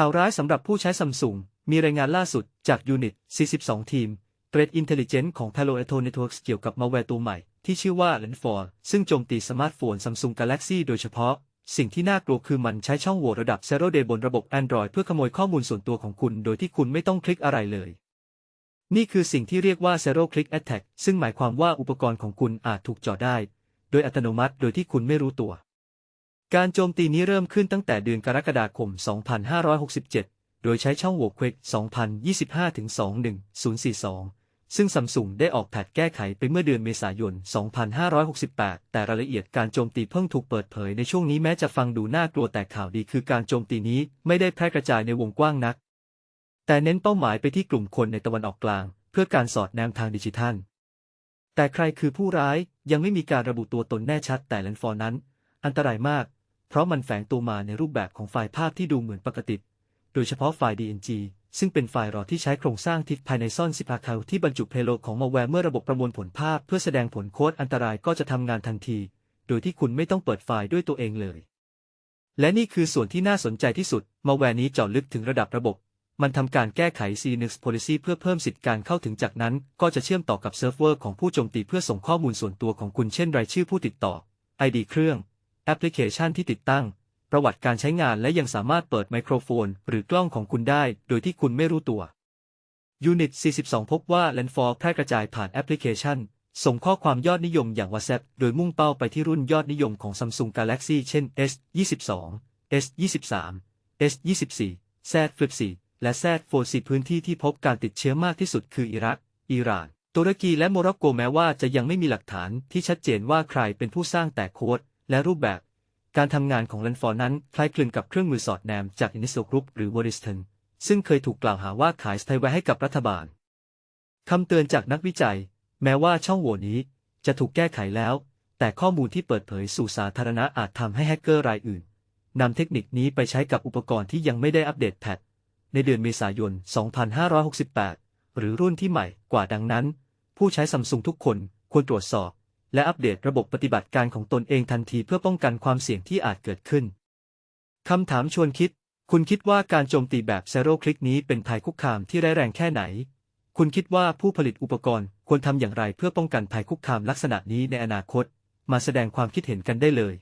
ข่าวร้ายสำหรับผู้ใช้ซัมซุงมีรายงานล่าสุดจากยูนิต 42 ทีม Threat Intelligence ของ Palo Alto Networks เกี่ยวกับมาแวร์ตัวใหม่ ที่ชื่อว่า Lenfor ซึ่งโจมตีสมาร์ทโฟน Samsung Galaxy โดยเฉพาะ สิ่งที่น่ากลัวคือมันใช้ช่องโหว่ระดับ Zero Day บนระบบ Android เพื่อขโมยข้อมูลส่วนตัวของคุณ โดยที่คุณไม่ต้องคลิกอะไรเลย นี่คือสิ่งที่เรียกว่า Zero Click Attack ซึ่งหมายความว่าอุปกรณ์ของคุณอาจถูกเจาะได้ โดยอัตโนมัติโดยที่คุณไม่รู้ตัว การโจมตีนี้เริ่มขึ้นตั้งแต่เดือนกรกฎาคม 2567 โดยใช้ช่องโหว่ Quick 2025-21042 ซึ่งซัมซุงได้ออกแพทแก้ไขไปเมื่อเดือนเมษายน 2568 แต่รายละเอียดการโจมตีเพิ่งถูกเปิดเผยในช่วงนี้แม้จะฟังดูน่ากลัวแต่ข่าวดีคือการโจมตีนี้ไม่ได้แพร่กระจายในวงกว้างนัก แต่เน้นเป้าหมายไปที่กลุ่มคนในตะวันออกกลาง เพื่อการสอดแนมทางดิจิทัล แต่ใครคือผู้ร้ายยังไม่มีการระบุตัวตนแน่ชัดแต่เลนฟอร์นั้น อันตรายมาก เพราะมันแฝงตัวมาในรูปแบบของไฟล์ภาพที่ดูเหมือนปกติ โดยเฉพาะไฟล์ DNG ซึ่งเป็นไฟล์รอที่ใช้โครงสร้างทิศภายในซ่อนซิปาคาที่บรรจุเพโลของมาแวร์เมื่อระบบประมวลผลภาพเพื่อแสดงผลโค้ดอันตรายก็จะทำงานทันที โดยที่คุณไม่ต้องเปิดไฟล์ด้วยตัวเองเลย และนี่คือส่วนที่น่าสนใจที่สุด มาแวร์นี้เจาะลึกถึงระดับระบบ มันทำการแก้ไข CNX policy เพื่อเพิ่มสิทธิการเข้าถึงจากนั้น ก็จะเชื่อมต่อกับเซิร์ฟเวอร์ของผู้โจมตีเพื่อส่งข้อมูลส่วนตัวของคุณเช่นรายชื่อผู้ติดต่อ ID เครื่อง แอปพลิเคชันที่ติดตั้ง ประวัติการใช้งานและยังสามารถเปิดไมโครโฟน หรือกล้องของคุณได้ โดยที่คุณไม่รู้ตัว Unit 42 พบว่า l a n d f o r แพร่กระจายผ่านแอปพลิเคชัน ส่งข้อความยอดนิยมอย่าง WhatsApp โดยมุ่งเป้าไปที่รุ่นยอดนิยมของ Samsung Galaxy เช่น S22 S23 S24 Z Flip 4และ Z Fold 4พื้นที่ที่พบการติดเชื้อมากที่สุดคืออิรัก อิหร่านตุรกีและโมร็อกโกแม้ว่าจะยังไม่มีหลักฐานที่ชัดเจนว่าใครเป็นผู้สร้างแต่โค้ด และรูปแบบ การทำงานของ l a n f o r นั้นคล้ายคลึงกับเครื่องมือสอดแนมจาก Initial Group หรือ w o r i s t o n ซึ่งเคยถูกกล่าวหาว่าขายสไตไว้ให้กับรัฐบาลคำเตือนจากนักวิจัย แม้ว่าช่องโหว่นี้จะถูกแก้ไขแล้ว แต่ข้อมูลที่เปิดเผยสู่สาธารณะอาจทำให้แฮกเกอร์รายอื่นนำเทคนิคนี้ไปใช้กับอุปกรณ์ที่ยังไม่ได้อัปเดตแพทในเดือนเมษายน 2568 หรือรุ่นที่ใหม่กว่าดังนั้น ผู้ใช้ซัมซุงทุกคนควรตรวจสอบ และอัปเดตระบบปฏิบัติการของตนเองทันทีเพื่อป้องกันความเสี่ยงที่อาจเกิดขึ้น คำถามชวนคิด คุณคิดว่าการโจมตีแบบเซโรคลิกนี้เป็นภัยคุกคามที่ร้ายแรงแค่ไหน คุณคิดว่าผู้ผลิตอุปกรณ์ควรทำอย่างไรเพื่อป้องกันภัยคุกคามลักษณะนี้ในอนาคต มาแสดงความคิดเห็นกันได้เลย